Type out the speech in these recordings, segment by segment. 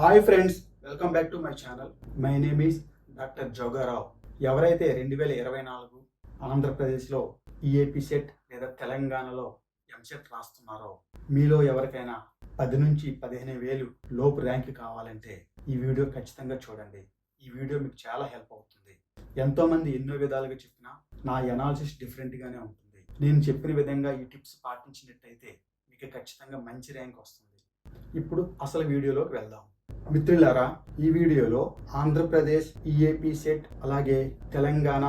Hi friends welcome back to my channel my name is doctor Jogarao ఎవరైతే రెండు వేల ఇరవై నాలుగు ఆంధ్రప్రదేశ్లో ఈఏపీ సెట్ లేదా తెలంగాణలో ఎంసెట్ రాస్తున్నారో మీలో ఎవరికైనా పది నుంచి పదిహేను వేలు లోపు ర్యాంక్ కావాలంటే ఈ వీడియో ఖచ్చితంగా చూడండి. ఈ వీడియో మీకు చాలా హెల్ప్ అవుతుంది. ఎంతోమంది ఎన్నో విధాలుగా చెప్పినా నా ఎనాలిసిస్ డిఫరెంట్గానే ఉంటుంది. నేను చెప్పిన విధంగా ఈ టిప్స్ పాటించినట్టయితే మీకు ఖచ్చితంగా మంచి ర్యాంక్ వస్తుంది. ఇప్పుడు అసలు వీడియోలోకి వెళ్దాం. మిత్రులారా ఈ వీడియోలో ఆంధ్రప్రదేశ్ ఈఏపీ సెట్ అలాగే Telangana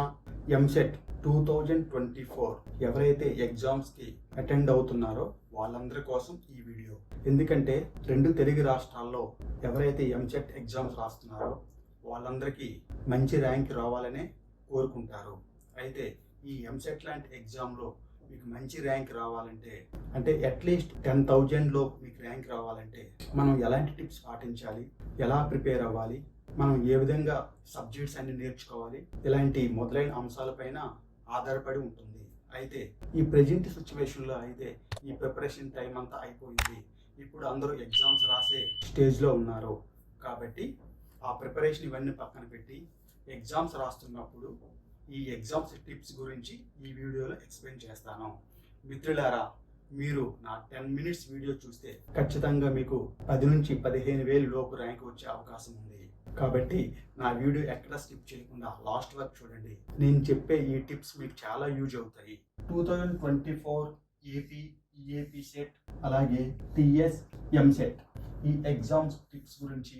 EAMCET two thousand twenty four ఎవరైతే ఎగ్జామ్స్కి అటెండ్ అవుతున్నారో వాళ్ళందరి కోసం ఈ వీడియో. ఎందుకంటే రెండు తెలుగు రాష్ట్రాల్లో ఎవరైతే ఎంసెట్ ఎగ్జామ్స్ రాస్తున్నారో వాళ్ళందరికీ మంచి ర్యాంక్ రావాలనే కోరుకుంటారు. అయితే ఈ ఎంసెట్ లాంటి ఎగ్జామ్లో మీకు మంచి ర్యాంక్ రావాలంటే అంటే అట్లీస్ట్ టెన్ థౌజండ్లో మీకు ర్యాంక్ రావాలంటే మనం ఎలాంటి టిప్స్ పాటించాలి? ఎలా ప్రిపేర్ అవ్వాలి? మనం ఏ విధంగా సబ్జెక్ట్స్ అన్ని నేర్చుకోవాలి? ఇలాంటి మొదలైన అంశాలపైన ఆధారపడి ఉంటుంది. అయితే ఈ ప్రజెంట్ సిచ్యువేషన్లో అయితే ఈ ప్రిపరేషన్ టైం అంతా అయిపోయింది. ఇప్పుడు అందరూ ఎగ్జామ్స్ రాసే స్టేజ్లో ఉన్నారు. కాబట్టి ఆ ప్రిపరేషన్ ఇవన్నీ పక్కన పెట్టి ఎగ్జామ్స్ రాస్తున్నప్పుడు ఈ ఎగ్జామ్స్ టిప్స్ గురించి ఈ వీడియోలో ఎక్స్ప్లెయిన్ చేస్తాను. మిత్రులారా మీరు నా టెన్ మినిట్స్ వీడియో చూస్తే ఖచ్చితంగా మీకు పది నుంచి పదిహేను వేలు లోపు ర్యాంక్ వచ్చే అవకాశం ఉంది. కాబట్టి నా వీడియో ఎక్కడ స్కిప్ చేయకుండా లాస్ట్ వరకు చూడండి. నేను చెప్పే ఈ టిప్స్ మీకు చాలా యూజ్ అవుతాయి. Two thousand twenty four AP EAPCET అలాగే టిఎస్ ఎంసెట్ ఈ ఎగ్జామ్స్ టిప్స్ గురించి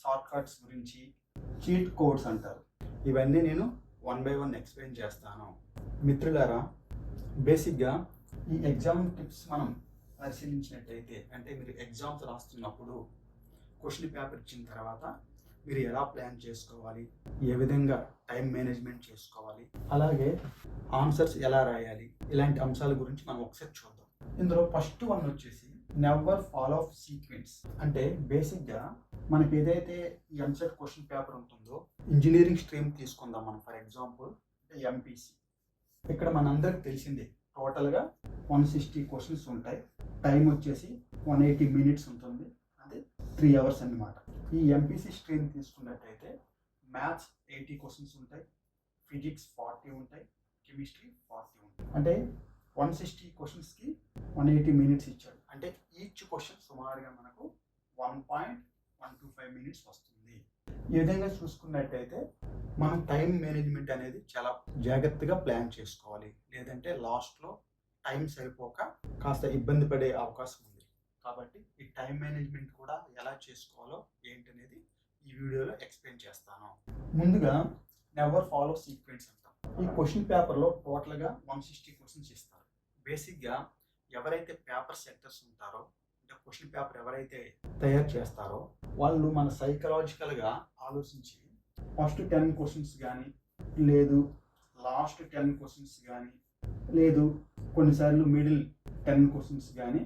షార్ట్ కట్స్ గురించి చీట్ కోడ్స్ అంటారు. ఇవన్నీ నేను వన్ బై వన్ ఎక్స్ప్లెయిన్ చేస్తాను. మిత్రులారా బేసిక్గా ఈ ఎగ్జామ్ టిప్స్ మనం పరిశీలించినట్టయితే అంటే మీరు ఎగ్జామ్స్ రాస్తున్నప్పుడు క్వశ్చన్ పేపర్ ఇచ్చిన తర్వాత మీరు ఎలా ప్లాన్ చేసుకోవాలి ఏ విధంగా టైం మేనేజ్మెంట్ చేసుకోవాలి అలాగే ఆన్సర్స్ ఎలా రాయాలి ఇలాంటి అంశాల గురించి మనం ఒకసారి చూద్దాం. ఇందులో ఫస్ట్ వన్ వచ్చేసి నెవర్ ఫాలో ఆఫ్ సీక్వెన్స్ అంటే బేసిక్గా మనకి ఏదైతే ఎంసెట్ క్వశ్చన్ పేపర్ ఉంటుందో ఇంజనీరింగ్ స్ట్రీమ్ తీసుకుందాం మనం ఫర్ ఎగ్జాంపుల్ ఎంపీసీ ఇక్కడ మనందరికి తెలిసిందే టోటల్గా వన్ సిక్స్టీ క్వశ్చన్స్ ఉంటాయి. టైం వచ్చేసి వన్ ఎయిటీ మినిట్స్ ఉంటుంది. అదే త్రీ అవర్స్ అన్నమాట. ఈ ఎంపీసీ స్ట్రీమ్ తీసుకున్నట్టయితే మ్యాథ్స్ ఎయిటీ క్వశ్చన్స్ ఉంటాయి ఫిజిక్స్ ఫార్టీ ఉంటాయి కెమిస్ట్రీ ఫార్టీ ఉంటాయి. అంటే వన్ సిక్స్టీ క్వశ్చన్స్కి వన్ ఎయిటీ మినిట్స్ ఇచ్చాడు. అంటే ఈచ్ క్వశ్చన్ సుమారుగా మనకు one point one two five minutes వస్తుంది. ఈ విధంగా చూసుకున్నట్టయితే మనం టైం మేనేజ్మెంట్ అనేది చాలా జాగ్రత్తగా ప్లాన్ చేసుకోవాలి. లేదంటే లాస్ట్లో టైం సరిపోక కాస్త ఇబ్బంది పడే అవకాశం ఉంది. కాబట్టి ఈ టైం మేనేజ్మెంట్ కూడా ఎలా చేసుకోవాలో ఏంటనేది ఈ వీడియోలో ఎక్స్ప్లెయిన్ చేస్తాను. ముందుగా నెవర్ ఫాలో సీక్వెన్స్ అంటాం. ఈ క్వశ్చన్ పేపర్లో టోటల్గా వన్ సిక్స్టీ క్వశ్చన్స్ ఇస్తారు. బేసిక్గా ఎవరైతే పేపర్ సెక్టర్స్ ఉంటారో అంటే క్వశ్చన్ పేపర్ ఎవరైతే తయారు చేస్తారో వాళ్ళు మన సైకలాజికల్గా ఆలోచించి ఫస్ట్ టెన్ క్వశ్చన్స్ కానీ లేదు లాస్ట్ టెన్ క్వశ్చన్స్ కానీ లేదు కొన్నిసార్లు మిడిల్ టెన్ క్వశ్చన్స్ కానీ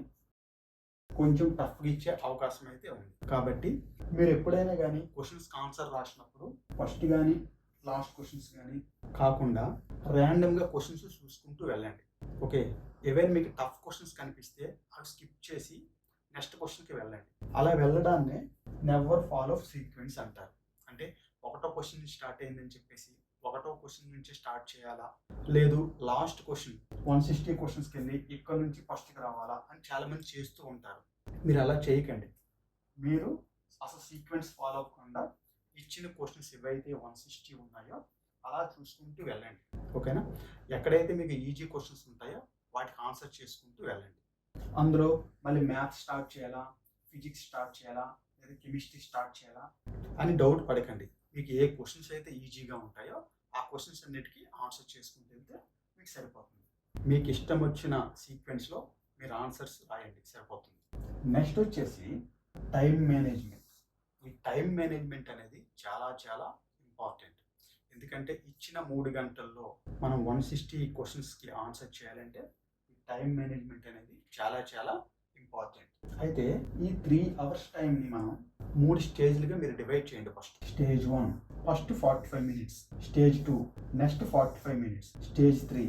కొంచెం టఫ్గా ఇచ్చే అవకాశం అయితే ఉంది. కాబట్టి మీరు ఎప్పుడైనా కానీ క్వశ్చన్స్ ఆన్సర్ రాసినప్పుడు ఫస్ట్ కానీ లాస్ట్ క్వశ్చన్స్ కానీ కాకుండా ర్యాండమ్గా క్వశ్చన్స్ చూసుకుంటూ వెళ్ళండి. ఓకే? ఏవైనా మీకు టఫ్ క్వశ్చన్స్ కనిపిస్తే అవి స్కిప్ చేసి నెక్స్ట్ క్వశ్చన్కి వెళ్ళండి. అలా వెళ్ళడాన్నే నెవర్ ఫాలో సీక్వెన్స్ అంటారు. అంటే ఒకటో క్వశ్చన్ స్టార్ట్ అయిందని చెప్పేసి ఒకటో క్వశ్చన్ నుంచి స్టార్ట్ చేయాలా? లేదు లాస్ట్ క్వశ్చన్ వన్ సిక్స్టీ క్వశ్చన్స్కి వెళ్ళి ఇక్కడ నుంచి ఫస్ట్కి రావాలా అని చాలామంది చేస్తూ ఉంటారు. మీరు అలా చేయకండి. మీరు అసలు సీక్వెన్స్ ఫాలో అవ్వకుండా ఇచ్చిన క్వశ్చన్స్ ఏవైతే వన్ సిక్స్టీ ఉన్నాయో అలా చూసుకుంటూ వెళ్ళండి. ఓకేనా ఎక్కడైతే మీకు ఈజీ క్వశ్చన్స్ ఉంటాయో వాటికి ఆన్సర్ చేసుకుంటూ వెళ్ళండి. అందులో మళ్ళీ మ్యాథ్స్ స్టార్ట్ చేయాలా? ఫిజిక్స్ స్టార్ట్ చేయాలా? లేదా కెమిస్ట్రీ స్టార్ట్ చేయాలా? అని డౌట్ పడకండి. మీకు ఏ క్వశ్చన్స్ అయితే ఈజీగా ఉంటాయో ఆ క్వశ్చన్స్ అన్నిటికీ ఆన్సర్ చేసుకుంటూ వెళ్తే మీకు సరిపోతుంది. మీకు ఇష్టం వచ్చిన సీక్వెన్స్లో మీరు ఆన్సర్స్ రాయండి. సరిపోతుంది. నెక్స్ట్ వచ్చేసి టైం మేనేజ్మెంట్ ఈ టైం మేనేజ్మెంట్ అనేది చాలా చాలా ఇంపార్టెంట్. ఎందుకంటే ఇచ్చిన మూడు గంటల్లో మనం వన్ సిక్స్టీ క్వశ్చన్స్కి ఆన్సర్ చేయాలంటే ఈ టైం మేనేజ్మెంట్ అనేది చాలా చాలా ఇంపార్టెంట్. అయితే ఈ త్రీ అవర్స్ టైంని మనం మూడు స్టేజ్లుగా మీరు డివైడ్ చేయండి first. Stage one first forty five minutes. Stage two next forty five minutes. Stage three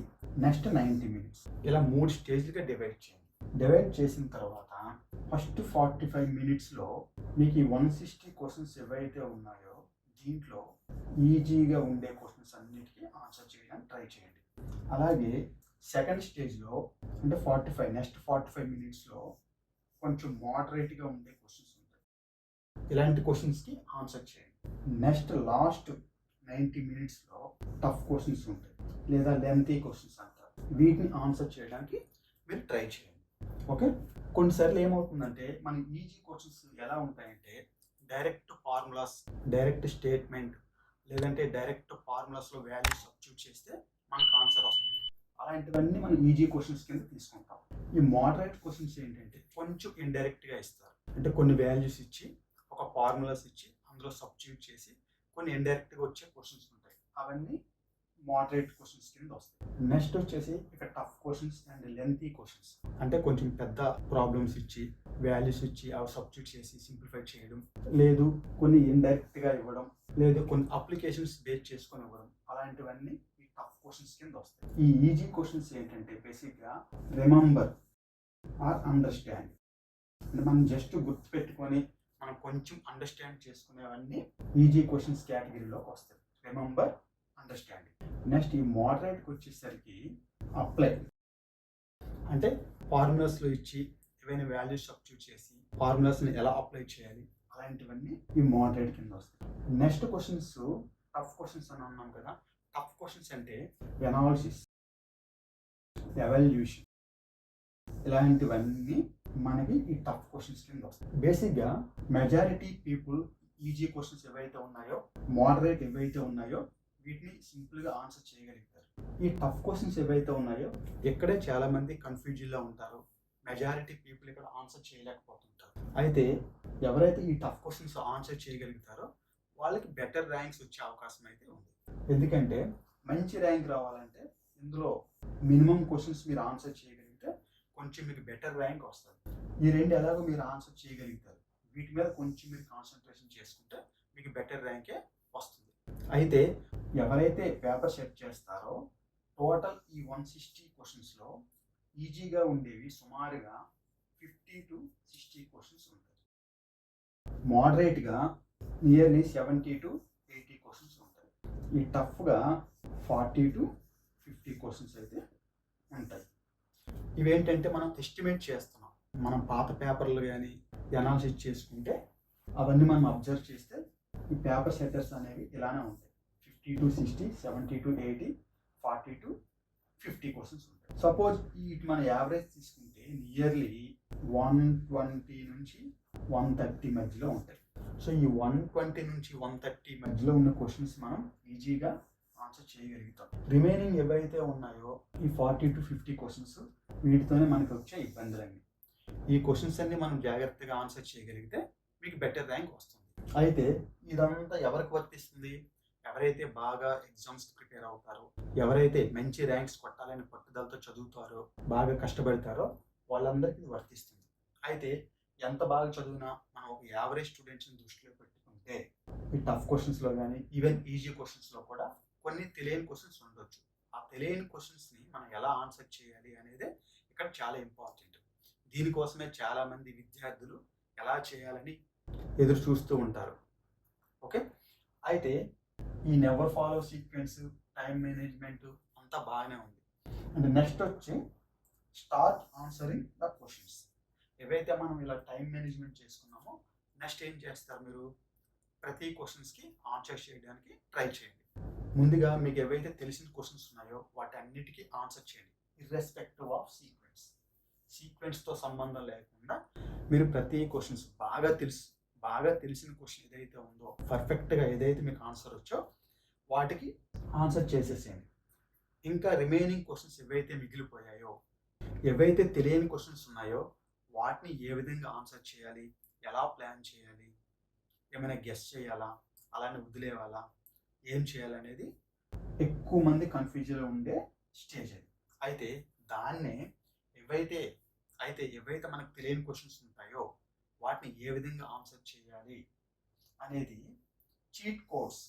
next ninety minutes. ఇలా మూడు స్టేజ్లుగా డివైడ్ చేయండి. డివైడ్ చేసిన తర్వాత ఫస్ట్ ఫార్టీ ఫైవ్ మినిట్స్లో మీకు ఈ వన్ సిక్స్టీ క్వశ్చన్స్ ఏవైతే ఉన్నాయో దీంట్లో ఈజీగా ఉండే క్వశ్చన్స్ అన్నిటికీ ఆన్సర్ చేయడానికి ట్రై చేయండి. అలాగే సెకండ్ స్టేజ్లో అంటే forty five next forty five మినిట్స్లో కొంచెం మోడరేట్గా ఉండే క్వశ్చన్స్ ఉంటాయి. ఇలాంటి క్వశ్చన్స్కి ఆన్సర్ చేయండి. నెక్స్ట్ లాస్ట్ నైంటీ మినిట్స్లో టఫ్ క్వశ్చన్స్ ఉంటాయి లేదా లెంతీ క్వశ్చన్స్ అంటారు. వీటిని ఆన్సర్ చేయడానికి మీరు ట్రై చేయండి. ఓకే? కొన్నిసార్లు ఏమవుతుందంటే మన ఈజీ క్వశ్చన్స్ ఎలా ఉంటాయంటే డైరెక్ట్ ఫార్ములాస్ డైరెక్ట్ స్టేట్మెంట్ లేదంటే డైరెక్ట్ ఫార్ములాస్లో వాల్యూస్ సబ్స్టిట్యూట్ చేస్తే మనకు ఆన్సర్ వస్తుంది. అలాంటివన్నీ మనం ఈజీ క్వశ్చన్స్ కింద తీసుకుంటాం. ఈ మోడరేట్ క్వశ్చన్స్ ఏంటంటే కొంచెం ఇండైరెక్ట్గా ఇస్తారు. అంటే కొన్ని వాల్యూస్ ఇచ్చి ఒక ఫార్ములాస్ ఇచ్చి అందులో సబ్స్టిట్యూట్ చేసి కొన్ని ఇండైరెక్ట్గా వచ్చే క్వశ్చన్స్ ఉంటాయి. అవన్నీ మోడరేట్ క్వశ్చన్స్ కింద వస్తాయి. నెక్స్ట్ వచ్చేసి ఇక tough questions and lengthy questions అంటే కొంచెం పెద్ద ప్రాబ్లమ్స్ ఇచ్చి వాల్యూస్ ఇచ్చి అవి సబ్స్టిట్యూట్ చేసి సింప్లిఫై చేయడం. లేదు కొన్ని ఇండైరెక్ట్గా ఇవ్వడం. లేదు కొన్ని అప్లికేషన్స్ బేస్ చేసుకొని ఇవ్వడం. అలాంటివన్నీ ఈ టఫ్ క్వశ్చన్స్ కింద వస్తాయి. ఈ ఈజీ క్వశ్చన్స్ ఏంటంటే బేసిక్గా రిమెంబర్ ఆర్ అండర్స్టాండ్ అంటే మనం జస్ట్ గుర్తుపెట్టుకొని మనం కొంచెం అండర్స్టాండ్ చేసుకునేవన్నీ ఈజీ క్వశ్చన్స్ కేటగిరీలోకి వస్తాయి. రిమెంబర్ అండర్స్టాండింగ్ నెక్స్ట్ ఈ మోడరేట్కి వచ్చేసరికి అప్లై అంటే ఫార్ములాస్లో ఇచ్చి ఏవైనా వాల్యూ సబ్స్టిట్యూట్ చేసి ఫార్ములాస్ని ఎలా అప్లై చేయాలి అలాంటివన్నీ ఈ మోడరేట్ కింద వస్తాయి. నెక్స్ట్ క్వశ్చన్స్ టఫ్ క్వశ్చన్స్ అని అన్నాం కదా టఫ్ క్వశ్చన్స్ అంటే ఎనాలిసిస్ ఎవల్యూషన్ ఇలాంటివన్నీ మనకి ఈ టఫ్ క్వశ్చన్స్ కింద వస్తాయి. బేసిక్గా మెజారిటీ పీపుల్ ఈజీ క్వశ్చన్స్ ఏవైతే ఉన్నాయో మోడరేట్ ఏవైతే ఉన్నాయో వీటిని సింపుల్గా ఆన్సర్ చేయగలుగుతారు. ఈ టఫ్ క్వశ్చన్స్ ఏవైతే ఉన్నాయో ఇక్కడే చాలామంది కన్ఫ్యూజన్లో ఉంటారు. మెజారిటీ పీపుల్ ఇక్కడ ఆన్సర్ చేయలేకపోతుంటారు. అయితే ఎవరైతే ఈ టఫ్ క్వశ్చన్స్ ఆన్సర్ చేయగలుగుతారో వాళ్ళకి బెటర్ ర్యాంక్స్ వచ్చే అవకాశం అయితే ఉంది. ఎందుకంటే మంచి ర్యాంక్ రావాలంటే ఇందులో మినిమం క్వశ్చన్స్ మీరు ఆన్సర్ చేయగలిగితే కొంచెం మీకు బెటర్ ర్యాంక్ వస్తుంది. ఈ రెండు ఎలాగో మీరు ఆన్సర్ చేయగలుగుతారు. వీటి మీద కొంచెం మీరు కాన్సన్ట్రేషన్ చేసుకుంటే మీకు బెటర్ ర్యాంకే వస్తుంది. అయితే ఎవరైతే పేపర్ సెట్ చేస్తారో టోటల్ ఈ వన్ సిక్స్టీ క్వశ్చన్స్లో ఈజీగా ఉండేవి సుమారుగా ఫిఫ్టీ టు సిక్స్టీ క్వశ్చన్స్ ఉంటాయి. మోడరేట్గా nearly seventy to eighty questions ఉంటాయి. ఈ టఫ్గా ఫార్టీ టు ఫిఫ్టీ క్వశ్చన్స్ అయితే ఉంటాయి. ఇవేంటంటే మనం ఎస్టిమేట్ చేస్తున్నాం. మనం పాత పేపర్లు కానీ అనాలిసిస్ చేసుకుంటే అవన్నీ మనం అబ్జర్వ్ చేస్తే ఈ పేపర్ సెటర్స్ అనేవి ఇలానే ఉంటాయి. Fifty to sixty seventy to eighty forty to fifty questions ఉంటాయి. సపోజ్ ఈ మన యావరేజ్ తీసుకుంటే నియర్లీ వన్ ట్వంటీ నుంచి వన్ థర్టీ మధ్యలో ఉంటాయి. సో ఈ వన్ ట్వంటీ నుంచి వన్ థర్టీ మధ్యలో ఉన్న క్వశ్చన్స్ మనం ఈజీగా ఆన్సర్ చేయగలుగుతాం. రిమైనింగ్ ఏవైతే ఉన్నాయో ఈ ఫార్టీ టు ఫిఫ్టీ క్వశ్చన్స్ వీటితోనే మనకి వచ్చే ఇబ్బందులన్నీ. ఈ క్వశ్చన్స్ అన్ని మనం జాగ్రత్తగా ఆన్సర్ చేయగలిగితే మీకు బెటర్ ర్యాంక్ వస్తుంది. అయితే ఇదంతా ఎవరికి వర్తిస్తుంది? ఎవరైతే బాగా ఎగ్జామ్స్ ప్రిపేర్ అవుతారో ఎవరైతే మంచి ర్యాంక్స్ కొట్టాలని పట్టుదలతో చదువుతారో బాగా కష్టపడతారో వాళ్ళందరికీ ఇది వర్తిస్తుంది. అయితే ఎంత బాగా చదివినా మనం ఒక యావరేజ్ స్టూడెంట్స్ని దృష్టిలో పెట్టుకుంటే ఈ టఫ్ క్వశ్చన్స్లో కానీ ఈవెన్ ఈజీ క్వశ్చన్స్లో కూడా కొన్ని తెలియని క్వశ్చన్స్ ఉండొచ్చు. ఆ తెలియని క్వశ్చన్స్ని మనం ఎలా ఆన్సర్ చేయాలి అనేది ఇక్కడ చాలా ఇంపార్టెంట్ దీనికోసమే చాలామంది విద్యార్థులు ఎలా చేయాలని ఎదురు చూస్తూ ఉంటారు. ఓకే? అయితే ఈ never follow sequence time management అంతా బాగానే ఉంది. అండ్ నెక్స్ట్ వచ్చి స్టార్ట్ ఆన్సరింగ్ ద క్వశ్చన్స్ ఏవైతే మనం ఇలా టైం మేనేజ్మెంట్ చేసుకున్నామో నెక్స్ట్ ఏం చేస్తారు మీరు? ప్రతి క్వశ్చన్స్కి ఆన్సర్ చేయడానికి ట్రై చేయండి. ముందుగా మీకు ఏవైతే తెలిసిన క్వశ్చన్స్ ఉన్నాయో వాటి అన్నిటికీ ఆన్సర్ చేయండి. ఇర్రెస్పెక్టివ్ ఆఫ్ సీక్వెన్స్ సీక్వెన్స్తో సంబంధం లేకుండా మీరు ప్రతి క్వశ్చన్స్ బాగా తెలుసు బాగా తెలిసిన క్వశ్చన్ ఏదైతే ఉందో పర్ఫెక్ట్గా ఏదైతే మీకు ఆన్సర్ వచ్చో వాటికి ఆన్సర్ చేసేసేయండి. ఇంకా రిమైనింగ్ క్వశ్చన్స్ ఏవైతే మిగిలిపోయాయో ఏవైతే తెలియని క్వశ్చన్స్ ఉన్నాయో వాటిని ఏ విధంగా ఆన్సర్ చేయాలి ఎలా ప్లాన్ చేయాలి ఏమైనా గెస్ట్ చేయాలా అలానే వదిలేవాలా ఏం చేయాలనేది ఎక్కువ మంది కన్ఫ్యూజన్లో ఉండే స్టేజ్ అది. అయితే దాన్నే ఏవైతే అయితే ఏవైతే మనకు తెలియని క్వశ్చన్స్ ఉంటాయో వాటిని ఏ విధంగా ఆన్సర్ చేయాలి అనేది చీట్ కోడ్స్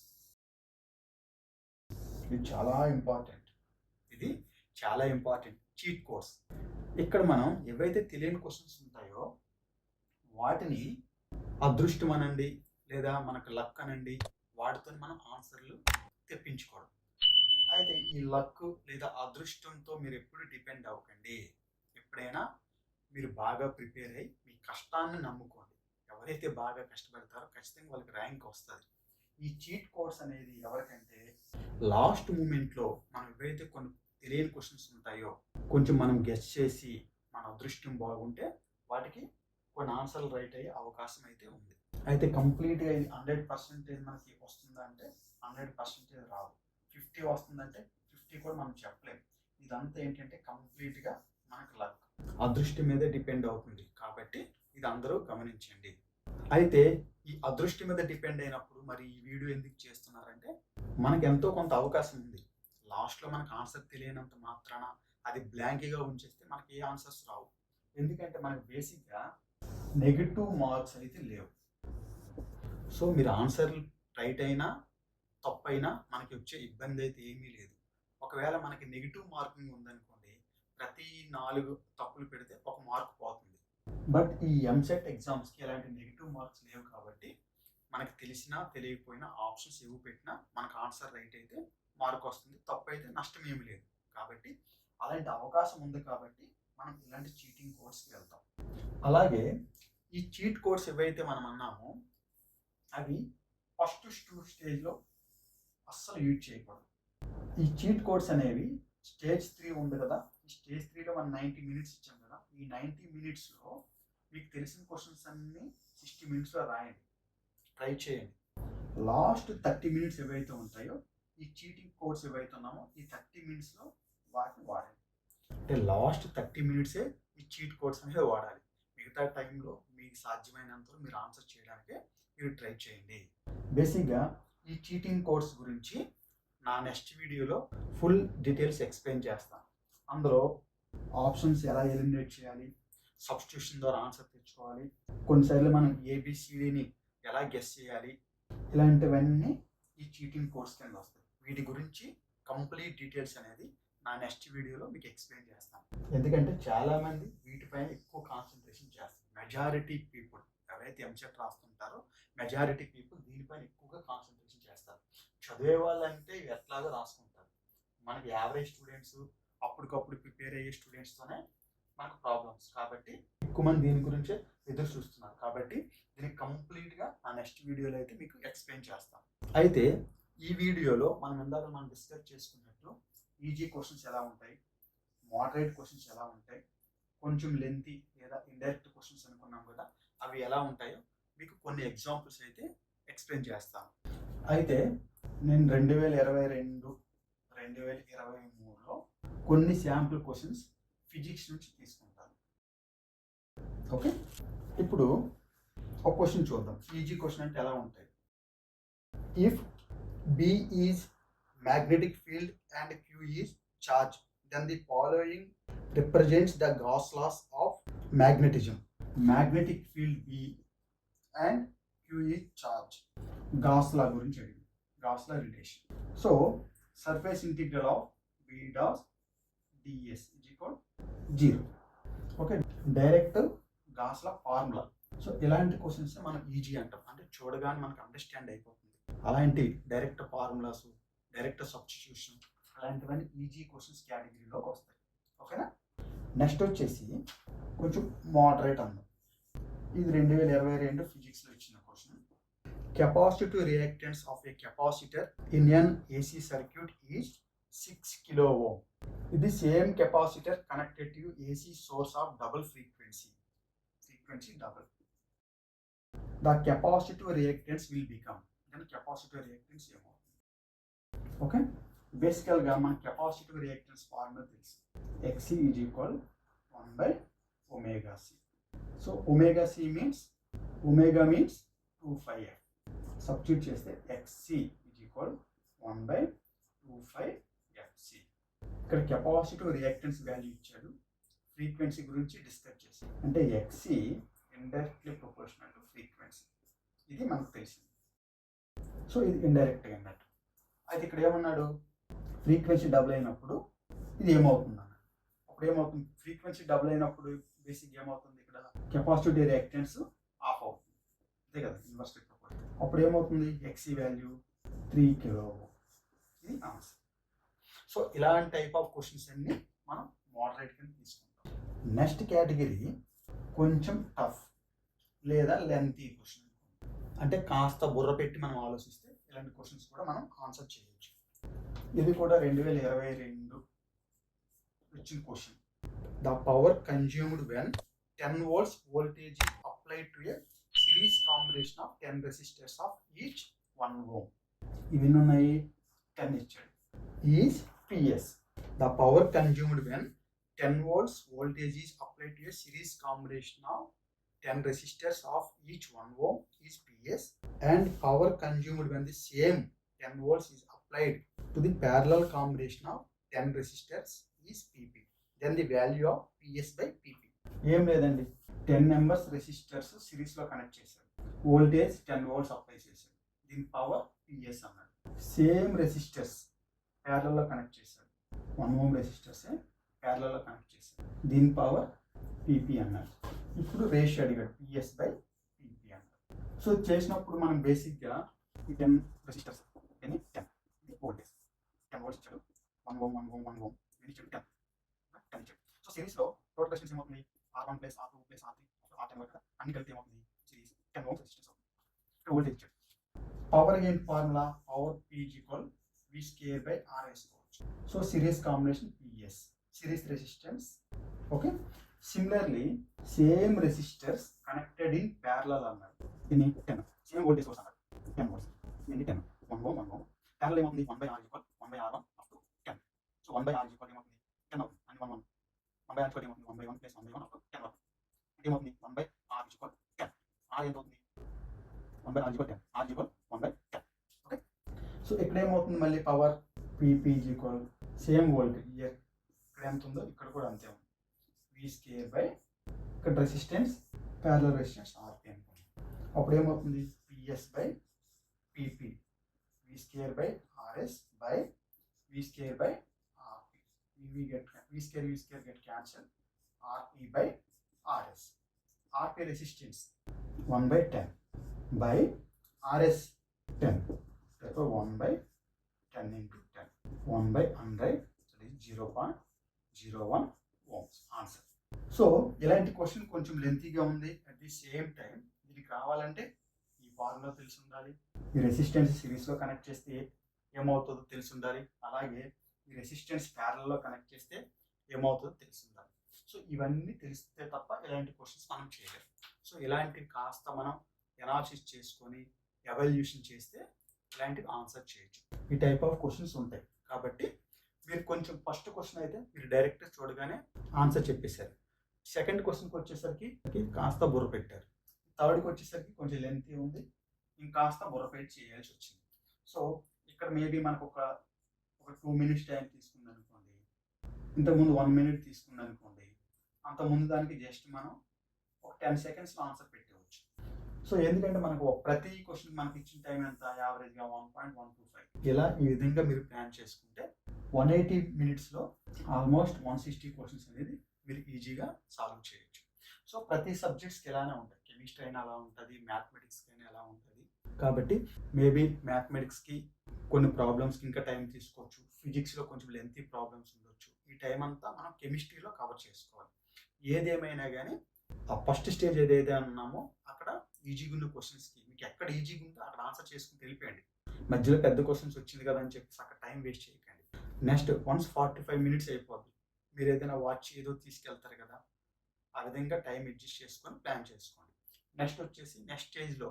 ఇది చాలా ఇంపార్టెంట్ ఇది చాలా ఇంపార్టెంట్ చీట్ కోడ్స్ ఇక్కడ మనం ఏవైతే తెలియని క్వశ్చన్స్ ఉంటాయో వాటిని అదృష్టం అనండి లేదా మనకు లక్ అనండి వాటితో మనం ఆన్సర్లు తెప్పించుకోవడం. అయితే ఈ లక్ లేదా అదృష్టంతో మీరు ఎప్పుడు డిపెండ్ అవ్వకండి. ఎప్పుడైనా మీరు బాగా ప్రిపేర్ అయ్యి మీ కష్టాన్ని నమ్ముకోండి. ఎవరైతే బాగా కష్టపడతారో ఖచ్చితంగా వాళ్ళకి ర్యాంక్ వస్తుంది. ఈ చీట్ కోడ్స్ అనేది ఎవరికంటే లాస్ట్ మూమెంట్లో మనం ఎవరైతే కొన్ని తెలియని క్వశ్చన్స్ ఉంటాయో కొంచెం మనం గెస్ట్ చేసి మన అదృష్టం బాగుంటే వాటికి కొన్ని ఆన్సర్లు రైట్ అయ్యే అవకాశం అయితే ఉంది. అయితే కంప్లీట్గా ఇది హండ్రెడ్ పర్సెంటేజ్ మనకి వస్తుందా అంటే హండ్రెడ్ పర్సెంటేజ్ రాదు. ఫిఫ్టీ వస్తుందంటే ఫిఫ్టీ కూడా మనం చెప్పలేం. ఇదంతా ఏంటంటే కంప్లీట్గా మనకు లక్. అదృష్టం మీదే డిపెండ్ అవుతుంది. కాబట్టి ఇది అందరూ గమనించండి. అయితే ఈ అదృష్టం మీద డిపెండ్ అయినప్పుడు మరి ఈ వీడియో ఎందుకు చేస్తున్నారంటే మనకి ఎంతో కొంత అవకాశం ఉంది. లాస్ట్లో మనకు ఆన్సర్ తెలియనంత మాత్రాన అది బ్లాంక్గా ఉంచేస్తే మనకి ఏ ఆన్సర్స్ రావు. ఎందుకంటే మనకి బేసిక్గా నెగిటివ్ మార్క్స్ అయితే లేవు. సో మీరు ఆన్సర్ రైట్ అయినా తప్పైనా మనకి వచ్చే ఇబ్బంది అయితే ఏమీ లేదు. ఒకవేళ మనకి నెగిటివ్ మార్కింగ్ ఉందనుకోండి ప్రతి నాలుగు తప్పులు పెడితే ఒక మార్క్ పోతుంది. బట్ ఈ ఎంసెట్ ఎగ్జామ్స్కి ఎలాంటి నెగిటివ్ మార్క్స్ లేవు కాబట్టి మనకి తెలిసినా తెలియకపోయినా ఆప్షన్స్ ఏవి పెట్టినా మనకు ఆన్సర్ రైట్ అయితే మార్క్ వస్తుంది. తప్పు అయితే నష్టం ఏమి లేదు. కాబట్టి అలాంటి అవకాశం ఉంది కాబట్టి మనం ఇలాంటి చీటింగ్ కోడ్స్కి వెళ్తాం. అలాగే ఈ చీట్ కోడ్స్ ఏవైతే మనం అన్నామో అవి ఫస్ట్ టూ స్టేజ్లో అస్సలు యూజ్ చేయకూడదు. ఈ చీట్ కోడ్స్ అనేవి స్టేజ్ త్రీ ఉంది కదా ఈ స్టేజ్ త్రీలో మనం నైంటీ మినిట్స్ ఇచ్చాం కదా ఈ నైంటీ మినిట్స్లో మీకు తెలిసిన క్వశ్చన్స్ అన్నీ సిక్స్టీ మినిట్స్లో రాయండి. ట్రై చేయండి. లాస్ట్ థర్టీ మినిట్స్ ఏవైతే ఉంటాయో ఈ చీటింగ్ కోడ్స్ ఏవైతే ఉన్నామో ఈ థర్టీ మినిట్స్లో వాటిని వాడండి. అంటే లాస్ట్ థర్టీ మినిట్సే ఈ చీట్ కోడ్స్ అనేది వాడాలి. మిగతా టైంలో మీకు సాధ్యమైనంత మీరు ఆన్సర్ చేయడానికే మీరు ట్రై చేయండి. బేసిక్గా ఈ చీటింగ్ కోడ్స్ గురించి నా నెక్స్ట్ వీడియోలో ఫుల్ డీటెయిల్స్ ఎక్స్ప్లెయిన్ చేస్తాను. అందులో ఆప్షన్స్ ఎలా ఎలిమినేట్ చేయాలి? సబ్స్టిట్యూషన్ ద్వారా ఆన్సర్ తెచ్చుకోవాలి. కొన్నిసార్లు మనం ఏబిసిడిని ఎలా గెస్ చేయాలి? ఇలాంటివన్నీ ఈ చీటింగ్ కోర్స్ కింద వస్తాయి. వీటి గురించి కంప్లీట్ డీటెయిల్స్ అనేది నా నెక్స్ట్ వీడియోలో మీకు ఎక్స్ప్లెయిన్ చేస్తాను. ఎందుకంటే చాలామంది వీటిపైన ఎక్కువ కాన్సన్ట్రేషన్ చేస్తారు. మెజారిటీ పీపుల్ ఎవరైతే ఎంసెట్ రాస్తుంటారో మెజారిటీ పీపుల్ దీనిపైన ఎక్కువగా కాన్సన్ట్రేషన్ చేస్తారు. చదివే వాళ్ళంటే ఎట్లాగో రాసుకుంటారు. మనకి యావరేజ్ స్టూడెంట్స్ అప్పటికప్పుడు ప్రిపేర్ అయ్యే స్టూడెంట్స్తోనే మనకు ప్రాబ్లమ్స్ కాబట్టి ఎక్కువ మంది దీని గురించే ఎదురు చూస్తున్నారు. కాబట్టి దీనికి కంప్లీట్గా నా నెక్స్ట్ వీడియోలో అయితే మీకు ఎక్స్ప్లెయిన్ చేస్తాను అయితే ఈ వీడియోలో మనం ఇందాక మనం డిస్కస్ చేసుకున్నట్టు ఈజీ క్వశ్చన్స్ ఎలా ఉంటాయి? మోడరేట్ క్వశ్చన్స్ ఎలా ఉంటాయి? కొంచెం లెంతీ లేదా ఇండైరెక్ట్ క్వశ్చన్స్ అనుకున్నాం కదా అవి ఎలా ఉంటాయో మీకు కొన్ని ఎగ్జాంపుల్స్ అయితే ఎక్స్ప్లెయిన్ చేస్తాను అయితే నేను రెండు వేల ఇరవై రెండు రెండు వేల ఇరవై మూడులో కొన్ని శాంపుల్ క్వశ్చన్స్ ఫిజిక్స్ నుంచి తీసుకుంటాను. ఓకే? ఇప్పుడు ఒక క్వశ్చన్ చూద్దాం. ఈజీ క్వశ్చన్ అంటే ఎలా ఉంటాయి? If B is magnetic field and Q is charge then the following represents the Gauss laws of magnetism magnetic field B and Q is charge Gauss law గురించి అడిగింది Gauss law relation so surface integral of B dot s is equal zero. Okay direct Gauss law formula. So ఇలాంటి questions మనం easy అంటాం. అంటే చూడగానే మనకు understand అయిపోతుంది. అలాంటి డైరెక్ట్ ఫార్ములాస్ డైరెక్ట్ సబ్స్టిట్యూషన్ అలాంటివన్నీ ఈజీ క్వశ్చన్స్ కేటగిరీలోకి వస్తాయి. ఓకేనా? నెక్స్ట్ వచ్చేసి కొంచెం మోడరేట్ అందాం ఇది రెండు వేల ఇరవై రెండు ఫిజిక్స్లో ఇచ్చిన question capacitive reactance of a capacitor in an AC circuit is six kilo ohm ఇది same capacitor connected to AC source of double frequency frequency double the capacitive reactance will become దాని కెపాసిటివ్ రియాక్టెన్స్ ఏమవుతుంది okay బేసికల్గా మన capacitive reactance formula తెలుసు XC is equal one by omega C so omega C means omega means two pi F substitute చేస్తే XC is equal one by two pi ఇక్కడ capacitive reactance value ఇచ్చాడు. Frequency గురించి discuss చేశాడు. అంటే XC indirectly proportional to frequency ఇది మనకు తెలిసింది. So ఇది ఇండైరెక్ట్గా అన్నట్టు. అయితే ఇక్కడ ఏమన్నాడు? ఫ్రీక్వెన్సీ డబుల్ అయినప్పుడు ఇది ఏమవుతుంది అన్న అప్పుడు ఏమవుతుంది? ఫ్రీక్వెన్సీ డబుల్ అయినప్పుడు బేసిక్ ఏమవుతుంది ఇక్కడ? కెపాసిటీ రియాక్టెన్స్ ఆఫ్ అవుతుంది. అంతే కదా? ఇన్వర్స్ అప్పుడు ఏమవుతుంది? ఎక్సీ వాల్యూ త్రీ కిలో ఇది ఆన్సర్ సో ఇలాంటి టైప్ ఆఫ్ క్వశ్చన్స్ అన్ని మనం మోడరేట్ కింద తీసుకుంటాం. నెక్స్ట్ కేటగిరీ కొంచెం టఫ్ లేదా లెంతీ క్వశ్చన్ అంటే కాస్త బుర్ర పెట్టి మనం ఆలోచిస్తే ఇలాంటి క్వశ్చన్స్ కూడా మనం ఆన్సర్ చేయొచ్చు. ఇది కూడా రెండు వేల ఇరవై రెండు వచ్చిన question the power consumed when ten volts voltage applied to a series combination of ten resistors of each one ohm ఇవి ఉన్నాయి? టెన్ ఇచ్చాడు. Is PS the power consumed when ten volts voltage is applied to a series combination of ten resistors of each one ohm is PS and power consumed when the same ten volts is applied to the parallel combination of 10 resistors is PP. Then the value of PS by PP. ఏం లేదండి. Ten numbers resistors సిరీస్లో connect చేశారు. Voltage ten volts apply చేశారు. దీని power PS అన్నాడు. Same resistors ప్యారలలో connect చేశాడు. One ohm రెసిస్టర్సే ప్యారలలో కనెక్ట్ చేశాడు. దీని పవర్ పీపీ అన్నారు. ఇప్పుడు రేషియో అడిగాడు. పిఎస్ బై పీపీ అన్నారు. సో చేసినప్పుడు మనం బేసిక్గా ఈ టెన్ రెసిస్టర్స్ ఎన్ని టెన్ వోల్టేజ్ టెన్ వోల్ట్స్ ఇచ్చాడు. One ohm one ohm one ohm ఇది ఇచ్చాడు టెన్ టెన్ ఇచ్చాడు. సో సిరీస్లో టోటల్ రెసిస్టెన్స్ ఏమవుతుంది? R one plus R two plus R three R ten వరకు అన్ని కలిపి ఏమవుతుంది? సిరీస్ టెన్ ఓమ్స్ రెసిస్టెన్స్ అవుతుంది. వోల్టేజ్ ఇచ్చాడు. Power gain formula power పీజ్ equal V square by R వేసుకోవచ్చు so series combination PS series resistance okay similarly same resistors connected in parallel అన్నారు దీన్ని ten same voltage source అన్నారు ten volts దీన్ని ten one ఓ one ఓ parallel ఏమవుతుంది? One by R equal one by R one up to ten so one by R equal ఏమవుతుంది? Ten అవుతుంది. And one one one by R equal ఏమవుతుంది? One by one plus one by one up to ten అవుతుంది. అంటే ఏమవుతుంది? One by R equal ten R ఎంత అవుతుంది? One by R equal ten R equal one by so ఇక్కడేమవుతుంది మళ్ళీ power PPG equal same voltage ఇయర్ ఇక్కడ ఎంత ఉందో ఇక్కడ కూడా అంతే ఉంది. వి స్కేర్ బై ఇక్కడ రెసిస్టెన్స్ ప్యారల రెసిస్టెన్స్ ఆర్పి అనుకోండి అప్పుడు ఏమవుతుంది PS by PP V square by RS by V square by RP V V get V square V square get cancel RP by RS RP resistance one by ten by RS ten therefore 1 by 10 into 10 1 by 100 point is 0.01 ohms. Answer. So ఇలాంటి question కొంచెం లెంతీగా ఉంది. At the same time దీనికి రావాలంటే ఈ formula తెలిసి ఉండాలి ఈ రెసిస్టెన్స్ సిరీస్లో కనెక్ట్ చేస్తే ఏమవుతుందో తెలిసి ఉండాలి అలాగే ఈ రెసిస్టెన్స్ ప్యారల్లో కనెక్ట్ చేస్తే ఏమవుతుందో తెలిసి ఉండాలి సో ఇవన్నీ తెలిస్తే తప్ప ఇలాంటి క్వశ్చన్స్ మనం చేయలేము సో ఇలాంటివి కాస్త మనం ఎనాలిసిస్ చేసుకొని ఎవల్యూషన్ చేస్తే ఇలాంటివి ఆన్సర్ చేయొచ్చు. ఈ టైప్ ఆఫ్ క్వశ్చన్స్ ఉంటాయి. కాబట్టి మీరు కొంచెం ఫస్ట్ క్వశ్చన్ అయితే మీరు డైరెక్ట్ చూడగానే ఆన్సర్ చెప్పేశారు. సెకండ్ క్వశ్చన్కి వచ్చేసరికి కాస్త బుర్ర పెట్టారు. థర్డ్కి వచ్చేసరికి కొంచెం లెంత్ ఉంది. ఇంకాస్త బుర్రపెట్టి చేయాల్సి వచ్చింది. సో ఇక్కడ మేబీ మనకు ఒక ఒక టూ మినిట్స్ టైం తీసుకుంది అనుకోండి. ఇంతకుముందు వన్ మినిట్ తీసుకుంది అనుకోండి. అంత ముందు దానికి జస్ట్ మనం ఒక టెన్ సెకండ్స్లో ఆన్సర్ పెట్టి. సో ఎందుకంటే మనకు ప్రతి క్వశ్చన్ మనకి ఇచ్చిన టైం ఎంత? యావరేజ్గా one point one two five ఇలా ఈ విధంగా మీరు ప్లాన్ చేసుకుంటే వన్ ఎయిటీ మినిట్స్లో ఆల్మోస్ట్ వన్ సిక్స్టీ క్వశ్చన్స్ అనేది మీరు ఈజీగా సాల్వ్ చేయొచ్చు. సో ప్రతి సబ్జెక్ట్స్కి ఎలానే ఉంటాయి. కెమిస్ట్రీ అయినా అలా ఉంటుంది మ్యాథమెటిక్స్కి అయినా ఎలా ఉంటుంది. కాబట్టి మేబీ మ్యాథమెటిక్స్కి కొన్ని ప్రాబ్లమ్స్కి ఇంకా టైం తీసుకోవచ్చు. ఫిజిక్స్లో కొంచెం లెంతీ ప్రాబ్లమ్స్ ఉండొచ్చు. ఈ టైం అంతా మనం కెమిస్ట్రీలో కవర్ చేసుకోవాలి. ఏదేమైనా కానీ ఆ ఫస్ట్ స్టేజ్ ఏదైతే అన్నామో అక్కడ ఈజీగా ఉన్న క్వశ్చన్స్కి మీకు ఎక్కడ ఈజీగా ఉందో అక్కడ ఆన్సర్ చేసుకుని వెళ్ళిపోయండి. మధ్యలో పెద్ద క్వశ్చన్స్ వచ్చింది కదా అని చెప్పేసి అక్కడ టైం వేస్ట్ చేయకండి. Next once forty five minutes అయిపోద్ది. మీరు ఏదైనా వాచ్ ఏదో తీసుకెళ్తారు కదా ఆ విధంగా టైం అడ్జస్ట్ చేసుకొని ప్లాన్ చేసుకోండి. నెక్స్ట్ వచ్చేసి నెక్స్ట్ స్టేజ్లో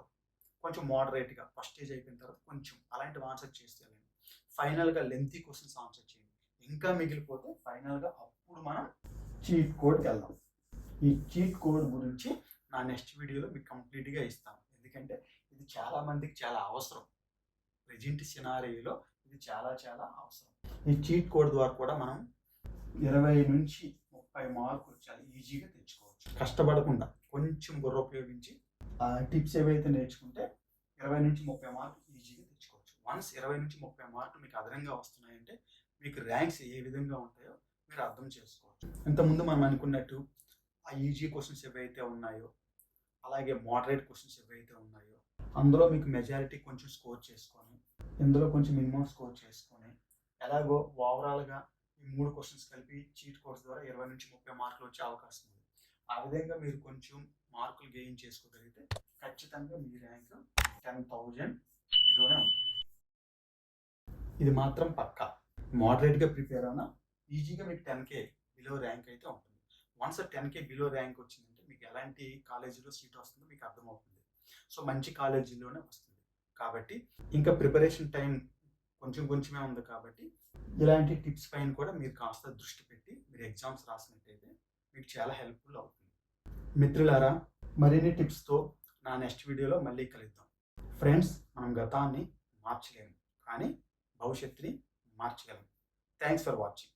కొంచెం మోడరేట్గా ఫస్ట్ స్టేజ్ అయిపోయిన తర్వాత కొంచెం అలాంటివి ఆన్సర్ చేస్తే ఫైనల్గా లెంతీ క్వశ్చన్స్ ఆన్సర్ చేయండి. ఇంకా మిగిలిపోతే ఫైనల్గా అప్పుడు మనం చీట్ కోడ్కి వెళ్దాం. ఈ చీట్ కోడ్ గురించి నా నెక్స్ట్ వీడియోలో మీకు కంప్లీట్గా ఇస్తాను. ఎందుకంటే ఇది చాలా మందికి చాలా అవసరం. ప్రజెంట్ సినారీలో ఇది చాలా చాలా అవసరం. ఈ చీట్ కోడ్ ద్వారా కూడా మనం ఇరవై నుంచి ముప్పై మార్కులు చాలా ఈజీగా తెచ్చుకోవచ్చు. కష్టపడకుండా కొంచెం బుర్ర ఉపయోగించి టిప్స్ ఏవైతే నేర్చుకుంటే ఇరవై నుంచి ముప్పై మార్కులు ఈజీగా తెచ్చుకోవచ్చు. వన్స్ ఇరవై నుంచి ముప్పై మార్కులు మీకు అదనంగా వస్తున్నాయంటే మీకు ర్యాంక్స్ ఏ విధంగా ఉంటాయో మీరు అర్థం చేసుకోవచ్చు. ఇంతకుముందు మనం అనుకున్నట్టు ఆ ఈజీ క్వశ్చన్స్ ఏవైతే ఉన్నాయో అలాగే మోడరేట్ క్వశ్చన్స్ ఏవైతే ఉన్నాయో అందులో మీకు మెజారిటీ కొంచెం స్కోర్ చేసుకొని ఇందులో కొంచెం మినిమం స్కోర్ చేసుకొని ఎలాగో ఓవరాల్గా ఈ మూడు క్వశ్చన్స్ కలిపి చీట్ కోర్స్ ద్వారా ఇరవై నుంచి ముప్పై మార్కులు వచ్చే అవకాశం ఉంది. ఆ విధంగా మీరు కొంచెం మార్కులు గెయిన్ చేసుకోగలిగితే ఖచ్చితంగా మీ ర్యాంక్ టెన్ థౌజండ్ బిలోనే ఉంటుంది. ఇది మాత్రం పక్కా. మోడరేట్గా ప్రిపేర్ అయినా ఈజీగా మీకు టెన్ కే బిలో ర్యాంక్ అయితే ఉంటుంది. Once ten K below rank వచ్చిందంటే మీకు ఎలాంటి కాలేజీలో సీట్ వస్తుందో మీకు అర్థమవుతుంది. సో మంచి కాలేజీలోనే వస్తుంది. కాబట్టి ఇంకా ప్రిపరేషన్ టైం కొంచెం కొంచెమే ఉంది కాబట్టి ఇలాంటి టిప్స్ పైన కూడా మీరు కాస్త దృష్టి పెట్టి మీరు ఎగ్జామ్స్ రాసినట్టయితే మీకు చాలా హెల్ప్ఫుల్ అవుతుంది. మిత్రులారా మరిన్ని టిప్స్తో నా నెక్స్ట్ వీడియోలో మళ్ళీ కలుద్దాం. ఫ్రెండ్స్ మనం గతాన్ని మార్చలేము. కానీ భవిష్యత్తుని మార్చగలం. Thanks for watching.